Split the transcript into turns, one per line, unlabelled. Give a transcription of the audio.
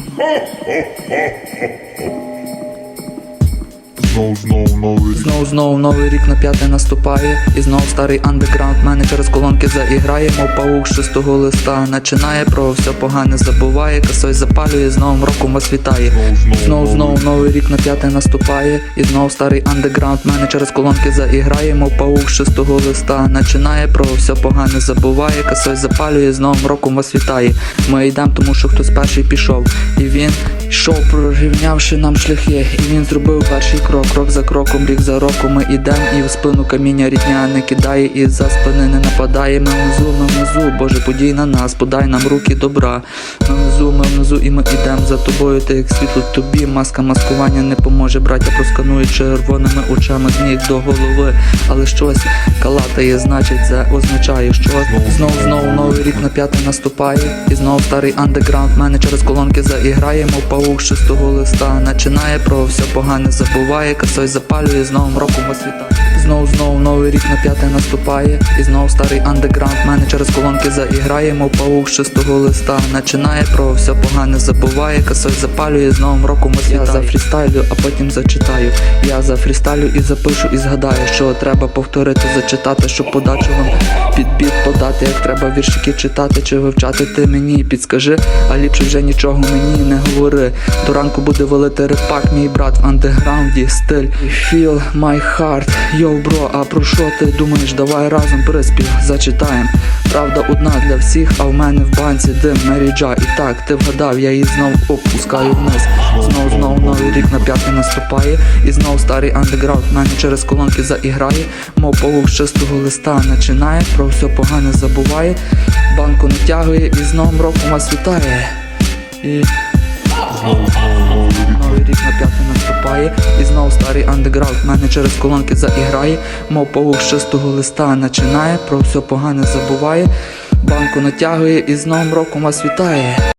Ho, ho, ho, ho, ho. Знов, знов, новий рік.
Знов знов новий рік на п'яте наступає, і знов старий андеграунд мене через колонки заіграє, мов паук з шестого листа. Начинає про все погане забуває, косой запалює, з новим роком вас вітає. Знов знов новий рік на п'яте наступає, і знов старий андеграунд мене через колонки заіграє, мов паук з шестого листа. Начинає про все погане забуває, косой запалює, з новим роком вас вітає. Ми йдемо, тому що хтось перший пішов, і він йшов, прорівнявши нам шляхи, і він зробив перший крок, крок за кроком, рік за роком ми ідем, і в спину каміння рідня не кидає, і за спини не нападає. Ми внизу, ми внизу, Боже, подій на нас, подай нам руки добра. Ми внизу, ми внизу, і ми ідем за тобою, ти як світло тобі. Маска маскування не поможе, браття просканують червоними очами з ніг до голови. Але щось калатає, значить, це означає, що знов знов новий рік на п'яте наступає, і знов старий андеграунд мене через колонки заіграє, мов паук шестого листа. Начинає про все погане забуває, косой запалює, з новим роком вас вітає. Знов знов новий рік на п'яте наступає, і знов старий андеграунд мене через колонки заіграє, мов паук з шестого листа. Начинає про все погане забуває, косой запалює, з новим роком. Я зафрістайлю, а потім зачитаю. Я зафрістайлю і запишу, і згадаю, що треба повторити, зачитати, щоб подачу вам під біт подати, як треба віршики читати чи вивчати ти мені підскажи, а ліпше вже нічого мені не говори. До ранку буде валити репак, мій брат в андеграунді, стиль Feel my heart, йоу бро, а про що ти думаєш? Давай разом приспів зачитаєм. Правда одна для всіх, а в мене в банці дим Мері Джа. І так, ти вгадав, я її знов опускаю вниз. Знов знов новий рік на п'ятий наступає, і знов старий андеграунд мене через колонки заіграє. Мов павук з чистого листа починає, про все погане забуває, банку натягує і з новим роком вас вітає. І мене через колонки заіграє, мов павук з чистого листа начинає, про все погане забуває, банку натягує і з новим роком вас вітає.